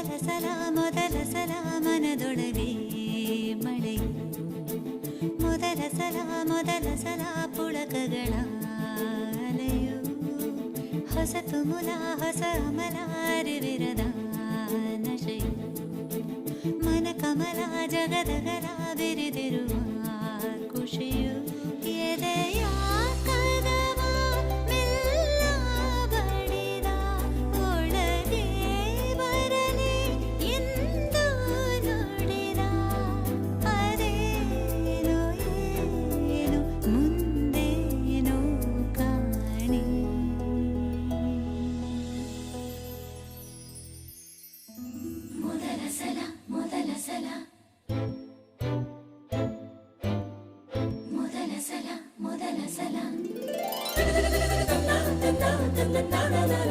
ಮೊದಲ ಸಲ ಮೊದಲ ಸಲ ಮನದೊಳಗೆ ಮಳೆಯು ಮೊದಲ ಸಲ ಮೊದಲ ಸಲ ಪುಳಕಗಳ ಅಲೆಯು ಹೊಸತು ಮುಲ ಹೊಸ ಅಮಲ ಅರಿವಿರದ ನಶೆಯು ಮನ ಕಮಲ ಜಗದಗಲ ಬಿರಿದಿರುವ na na na na na na